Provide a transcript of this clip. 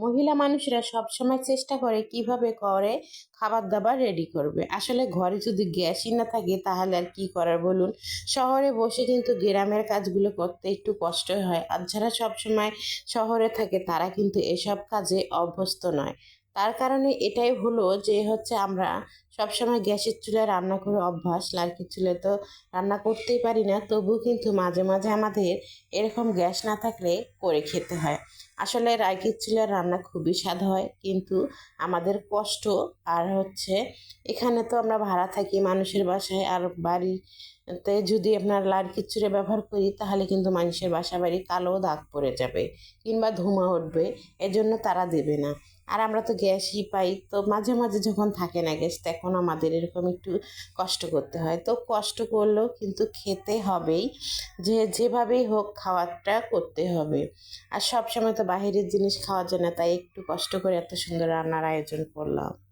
মহিলা মানুষরা সবসময় চেষ্টা করে কীভাবে করে খাবার দাবার রেডি করবে। আসলে ঘরে যদি গ্যাসই না থাকে তাহলে আর কী করার বলুন? শহরে বসে কিন্তু গ্রামের কাজগুলো করতে একটু কষ্ট হয়। আর যারা সবসময় শহরে থাকে তারা কিন্তু এসব কাজে অভ্যস্ত নয়। তার কারণে এটাই হলো যে হচ্ছে আমরা সবসময় গ্যাসের চুলায় রান্না করে অভ্যাস লার্কির চুলায় তো রান্না করতেই পারি না, তবুও কিন্তু মাঝে মাঝে আমাদের এরকম গ্যাস না থাকলে করে খেতে হয়। আসলে রাইকির চুলার রান্না খুবই স্বাদ হয়, কিন্তু আমাদের কষ্ট আর হচ্ছে এখানে তো আমরা ভাড়া থাকি মানুষের বাসায়, আর বাড়িতে যদি আপনার লার্কির চুলে ব্যবহার করি, তাহলে কিন্তু মানুষের বাসা বাড়ি কালো দাগ পড়ে যাবে কিংবা ধোঁয়া উঠবে, এজন্য তারা দেবে না। আর আমরা তো গ্যাসই পাই। তো মাঝে মাঝে যখন থাকে না গ্যাস, তখন আমাদের এরকম একটু কষ্ট করতে হয়। তো কষ্ট করলেও কিন্তু খেতে হবেই। যে, যেভাবেই হোক খাওয়াটা করতে হবে। আর সব সময় তো বাহিরের জিনিস খাওয়ার জন্য তাই একটু কষ্ট করে এত সুন্দর রান্নার আয়োজন করলাম।